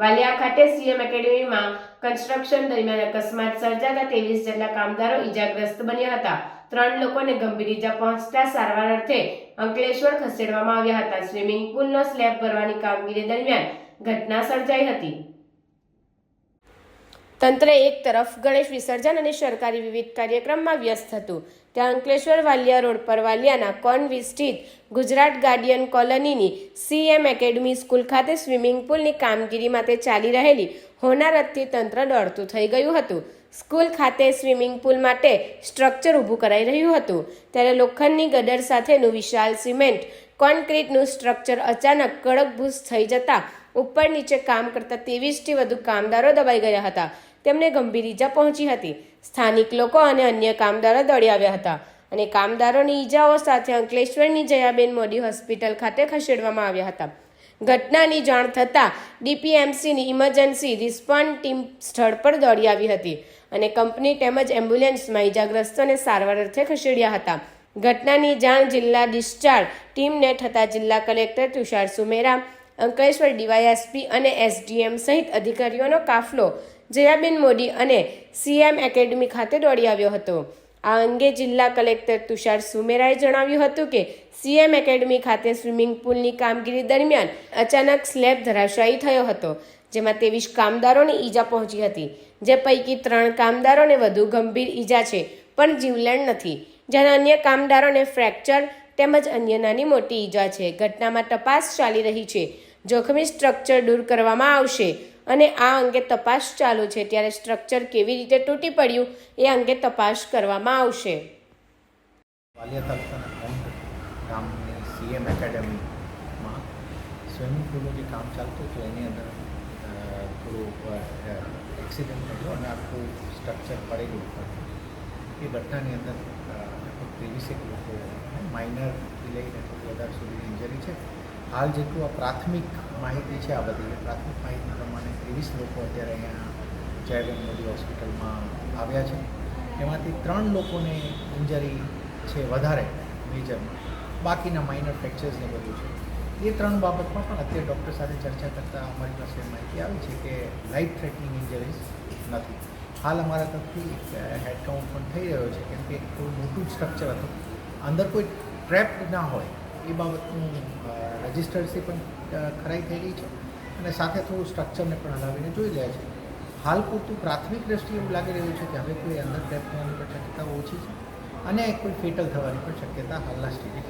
વાલિયા ખાતે CM એકેડેમીમાં construction દરમિયાન અકસ્માત સર્જાતા ત્રેવીસ જેટલા કામદારો ઈજાગ્રસ્ત બન્યા હતા. ત્રણ લોકોને ગંભીર ઈજા પહોંચતા સારવાર અર્થે અંકલેશ્વર ખસેડવામાં આવ્યા હતા. સ્વિમિંગ પુલનો સ્લેબ ભરવાની કામગીરી દરમિયાન ઘટના સર્જાઈ હતી. તંત્ર એક તરફ ગણેશ વિસર્જન અને સરકારી વિવિધ કાર્યક્રમમાં વ્યસ્ત હતું. ત્યાં અંકલેશ્વર વાલિયા રોડ પર વાલિયાના કોનવી સ્થિત ગુજરાત ગાર્ડિયન કોલોનીની સીએમ એકેડમી સ્કૂલ ખાતે સ્વિમિંગ પુલની કામગીરી માટે ચાલી રહેલી હોનારતથી તંત્ર દોડતું થઈ ગયું હતું. સ્કૂલ ખાતે સ્વિમિંગ પુલ માટે સ્ટ્રક્ચર ઊભું કરાઈ રહ્યું હતું. ત્યારે લોખંડની ગદર સાથેનું વિશાળ સિમેન્ટ, કોન્ક્રીટનું સ્ટ્રક્ચર અચાનક કડકભૂસ થઈ જતા ઉપર નીચે કામ કરતા ત્રેવીસથી વધુ કામદારો દબાઈ ગયા હતા. તેમને ગંભીર ઈજા પહોંચી હતી. સ્થાનિક લોકો અને અન્ય કામદારો દોડી આવ્યા હતા અને કામદારોની ઈજાઓ સાથે અંકલેશ્વરની જયાબેન મોદી હોસ્પિટલ ખાતે ખસેડવામાં આવ્યા હતા. ઘટનાની જાણ થતાં ડીપીએમસીની ઇમરજન્સી રિસ્પોન્ડ ટીમ સ્થળ પર દોડી આવી હતી અને કંપની તેમજ એમ્બ્યુલન્સમાં ઈજાગ્રસ્તોને સારવાર અર્થે ખસેડ્યા હતા. ઘટનાની જાણ જિલ્લા ડિસ્ચાર્જ ટીમને થતાં જિલ્લા કલેક્ટર તુષાર સુમેરા અંકલેશ્વર ડીવાયએસપી અને એસડીએમ સહિત અધિકારીઓનો કાફલો. જયાબેન મોદી અને સીએમ એકેડમી ખાતે દોડી આવ્યો હતો. આ અંગે જિલ્લા કલેક્ટર તુષાર સુમેરાએ જણાવ્યું હતું કે, સીએમ એકેડમી ખાતે સ્વિમિંગ પુલની કામગીરી દરમિયાન અચાનક સ્લેબ ધરાશાયી થયો હતો, જેમાં ત્રેવીસ કામદારોને ઈજા પહોંચી હતી, જે પૈકી ત્રણ કામદારોને વધુ ગંભીર ઈજા છે, પણ જીવલેણ નથી. જ્યારે અન્ય કામદારોને ફ્રેક્ચર તેમજ અન્ય નાની મોટી ઈજા છે, ઘટનામાં તપાસ ચાલી રહી છે. જોખમી સ્ટ્રક્ચર દૂર કરવામાં આવશે અને આ અંગે તપાસ ચાલુ છે. ત્યારે સ્ટ્રક્ચર કેવી રીતે તૂટી પડ્યું એ અંગે તપાસ કરવામાં આવશે. સ્વિમિંગ પુલનું જે કામ ચાલતું હતું, એની અંદર થોડું એક્સિડન્ટ થયો અને આખું સ્ટ્રક્ચર પડેલું હતું. એ ઘટનાની અંદર ત્રેવીસેક લોકો માઇનરથી લઈને થોડી વધારે સુધીની ઇન્જરી છે. હાલ જેટલું આ પ્રાથમિક માહિતી છે આ બધી, પ્રાથમિક માહિતી પ્રમાણે ત્રેવીસ લોકો અત્યારે અહીંયા જયરામ મોદી હોસ્પિટલમાં આવ્યા છે. એમાંથી ત્રણ લોકોને ઇન્જરી છે વધારે, મેજરમાં. બાકીના માઇનર ફ્રેક્ચર્સ ને બધું છે. એ ત્રણ બાબતમાં પણ અત્યારે ડૉક્ટર સાથે ચર્ચા કરતાં અમારી પાસે માહિતી આવી છે કે લાઈફ થ્રેટનિંગ ઇન્જરીઝ નથી. હાલ અમારા તરફથી એક કાઉન્ટ પણ થઈ રહ્યો છે, કેમ કે થોડું મોટું સ્ટ્રક્ચર હતું. અંદર કોઈ ટ્રેપ ના હોય એ બાબતનું રજિસ્ટરસી પણ ખરાઈ થઈ ગઈ છે અને સાથે થોડું સ્ટ્રક્ચરને પણ હલાવીને જોઈ રહ્યા છે. હાલ પૂરતું પ્રાથમિક દ્રષ્ટિએ એવું લાગી રહ્યું છે કે હવે કોઈ અંદર ટ્રેપ થવાની પણ શક્યતા ઓછી છે અને કોઈ ફેટલ થવાની પણ શક્યતા હાલના સ્ટેજે